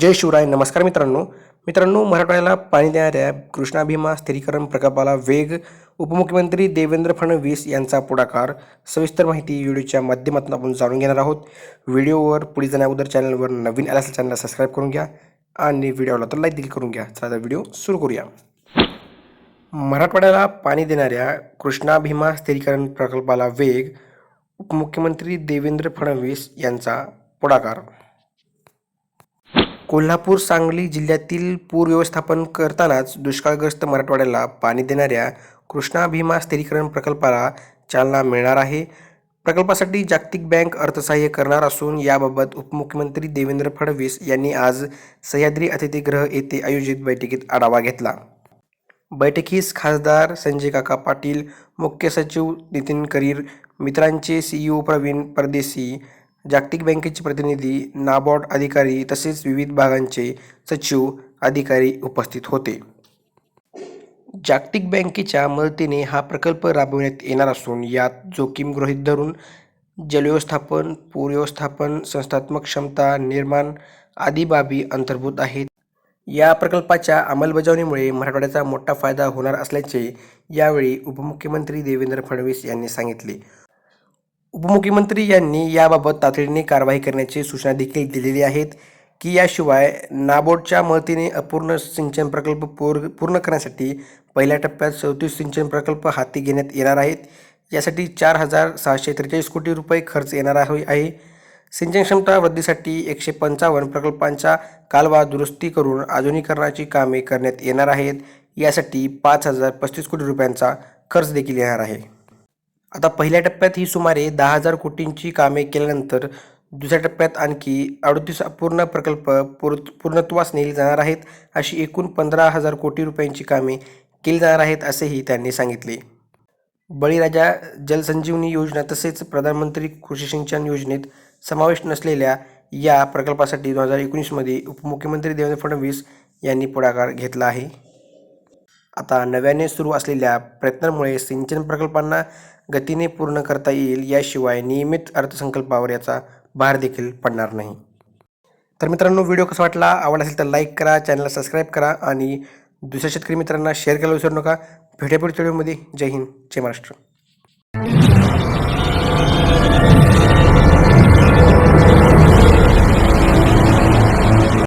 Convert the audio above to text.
जय शिवराय नमस्कार मित्रांनो. मित्रांनो मराठवाड्याला पाणी देणाऱ्या कृष्णा भीमा स्थिरीकरण प्रकल्पाला वेग उपमुख्यमंत्री देवेंद्र फडणवीस यांचा पुढाकार. सविस्तर माहिती व्हिडिओच्या माध्यमातून आपण जाणून घेणार आहोत. व्हिडिओवर पुढे जाण्याअगोदर चॅनलवर नवीन आला असेल चॅनलला सबस्क्राईब करून घ्या आणि व्हिडिओला तर लाईक देखील करून घ्या. चला व्हिडिओ सुरू करूया. मराठवाड्याला पाणी देणाऱ्या कृष्णा भीमा स्थिरीकरण प्रकल्पाला वेग उपमुख्यमंत्री देवेंद्र फडणवीस यांचा पुढाकार. कोल्हापूर सांगली जिल्ह्यातील पूर व्यवस्थापन करतानाच दुष्काळग्रस्त मराठवाड्याला पाणी देणाऱ्या कृष्णा भीमा स्थिरीकरण प्रकल्पाला चालना मिळणार आहे. प्रकल्पासाठी जागतिक बँक अर्थसहाय्य करणार असून याबाबत उपमुख्यमंत्री देवेंद्र फडणवीस यांनी आज सह्याद्री अतिथीगृह येथे आयोजित बैठकीत आढावा घेतला. बैठकीस खासदार संजय काका पाटील मुख्य सचिव नितीन करीर मित्रांचे सीईओ प्रवीण परदेशी जागतिक बँकेचे प्रतिनिधी नाबार्ड अधिकारी तसेच विविध भागांचे सचिव अधिकारी उपस्थित होते. जागतिक बँकेच्या मदतीने हा प्रकल्प राबविण्यात येणार असून यात जोखीम गृहीत धरून जलव्यवस्थापन पूर व्यवस्थापन संस्थात्मक क्षमता निर्माण आदी बाबी अंतर्भूत आहेत. या प्रकल्पाच्या अंमलबजावणीमुळे मराठवाड्याचा मोठा फायदा होणार असल्याचे यावेळी उपमुख्यमंत्री देवेंद्र फडणवीस यांनी सांगितले. उपमुख्यमंत्री यांनी याबाबत तातडीने कारवाई करण्याची सूचना देखील दिलेली आहेत की याशिवाय नाबोर्डच्या मदतीने अपूर्ण सिंचन प्रकल्प पूर पूर्ण करण्यासाठी पहिल्या टप्प्यात चौतीस सिंचन प्रकल्प हाती घेण्यात येणार आहेत. यासाठी चार हजार सहाशे त्रेचाळीस कोटी रुपये खर्च येणार आहे. आहे सिंचन क्षमता वृद्धीसाठी एकशे पंचावन्न प्रकल्पांचा कालवा दुरुस्ती करून आधुनिकरणाची कामे करण्यात येणार आहेत. यासाठी पाच हजार पस्तीस कोटी रुपयांचा खर्च देखील येणार आहे. आता पहिल्या टप्प्यात ही सुमारे दहा हजार कोटींची कामे केल्यानंतर दुसऱ्या टप्प्यात आणखी अडतीस पूर्ण प्रकल्प पूर पूर्णत्वास नेली जाणार आहेत अशी एकूण पंधरा हजार कोटी रुपयांची कामे केली जाणार आहेत असेही त्यांनी सांगितले. बळीराजा जलसंजीवनी योजना तसेच प्रधानमंत्री कृषी सिंचन योजनेत समावेश नसलेल्या या प्रकल्पासाठी दोन हजार एकोणीसमध्ये उपमुख्यमंत्री देवेंद्र फडणवीस यांनी पुढाकार घेतला आहे. आता नव्याने सुरू असलेल्या प्रयत्नांमुळे सिंचन प्रकल्पांना गतीने पूर्ण करता येईल याशिवाय नियमित अर्थसंकल्पावर याचा भार देखील पडणार नाही. तर मित्रांनो व्हिडिओ कसा वाटला आवडला असेल तर लाईक करा चॅनलला सबस्क्राईब करा आणि दुसऱ्या शेतकरी मित्रांना शेअर करायला विसरू नका. भेटूया व्हिडिओमध्ये जय हिंद जय महाराष्ट्र.